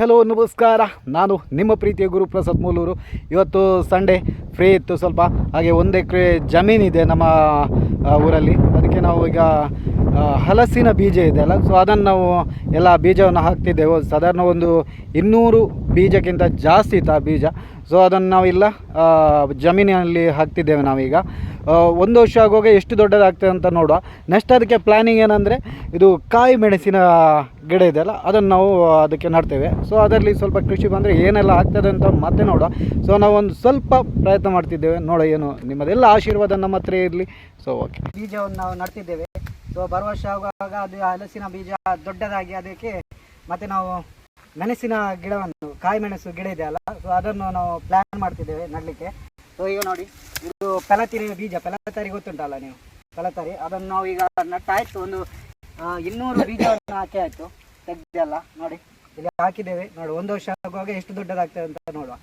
Hello ನಮಸ್ಕಾರ. ನಾನು ನಿಮ್ಮ ಪ್ರೀತಿಯ ಗುರುಪ್ರಸಾದ್ ಮೂಲೂರು. ಇವತ್ತು ಸಂಡೇ. ಫ್ರೀ ಇತ್ತು ಸ್ವಲ್ಪ. ಹಾಗೆ ಒಂದು ಎಕರೆ ಜಮೀನಿದೆ ನಮ್ಮ ಊರಲ್ಲಿ. ಅದಕ್ಕೆ ನಾವು ಈಗ ಹಲಸಿನ ಬೀಜ ಇದೆ ಅಲ್ಲ. ಸೊ ಅದನ್ನು ನಾವು ಎಲ್ಲ ಬೀಜವನ್ನು ಹಾಕ್ತಿದ್ದೆವು. ಸಾಧಾರಣ ಒಂದು ಇನ್ನೂರು ಬೀಜಕ್ಕಿಂತ ಜಾಸ್ತಿ ಇತ್ತು ಆ ಬೀಜ. ಸೊ ಅದನ್ನು ನಾವಿಲ್ಲ ಜಮೀನಿನಲ್ಲಿ ಹಾಕ್ತಿದ್ದೇವೆ ನಾವೀಗ ಒಂದು ವರ್ಷ ಆಗುವಾಗ ಎಷ್ಟು ದೊಡ್ಡದಾಗ್ತದೆ ಅಂತ ನೋಡುವ. ನೆಕ್ಸ್ಟ್ ಅದಕ್ಕೆ ಪ್ಲ್ಯಾನಿಂಗ್ ಏನಂದರೆ, ಇದು ಕಾಯಿ ಮೆಣಸಿನ ಗಿಡ ಇದೆಯಲ್ಲ ಅದನ್ನು ನಾವು ಅದಕ್ಕೆ ನಡ್ತೇವೆ. ಸೊ ಅದರಲ್ಲಿ ಸ್ವಲ್ಪ ಕೃಷಿ ಬಂದರೆ ಏನೆಲ್ಲ ಆಗ್ತದೆ ಅಂತ ಮತ್ತೆ ನೋಡುವ. ಸೊ ನಾವು ಒಂದು ಸ್ವಲ್ಪ ಪ್ರಯತ್ನ ಮಾಡ್ತಿದ್ದೇವೆ. ನೋಡ ಏನು, ನಿಮ್ಮದೆಲ್ಲ ಆಶೀರ್ವಾದ ನಮ್ಮ ಹತ್ರ ಇರಲಿ. ಸೊ ಓಕೆ ಬೀಜವನ್ನು ನಾವು ನಡ್ತಿದ್ದೇವೆ. ಸೊ ಬರುವ ವರ್ಷ ಆಗುವಾಗ ಅದು ಹಲಸಿನ ಬೀಜ ದೊಡ್ಡದಾಗಿ ಅದಕ್ಕೆ ಮತ್ತೆ ನಾವು ಮೆಣಸಿನ ಗಿಡವನ್ನು, ಕಾಯಿ ಮೆಣಸು ಗಿಡ ಇದೆ ಅಲ್ಲ ಸೊ ಅದನ್ನು ನಾವು ಪ್ಲ್ಯಾನ್ ಮಾಡ್ತಿದ್ದೇವೆ ನಡಲಿಕ್ಕೆ. ಸೊ ಈಗ ನೋಡಿ, ಇದು ಪೆಲತಿರಿ ಬೀಜ ಪೆಲತರಿ ಗೊತ್ತುಂಟಲ್ಲ ನೀವು? ಪೆಲತರಿ ಅದನ್ನು ನಾವು ಈಗ ನಟ್ಟಾಯ್ತು ಒಂದು ಇನ್ನೂರು ಬೀಜವನ್ನು ಹಾಕಿ ಆಯಿತು. ತೆಗ್ದಲ್ಲ ನೋಡಿ, ಇಲ್ಲಿ ಹಾಕಿದ್ದೇವೆ. ನೋಡಿ, ಒಂದು ವರ್ಷ ಆಗುವಾಗ ಎಷ್ಟು ದೊಡ್ಡದಾಗ್ತದೆ ಅಂತ ನೋಡುವ.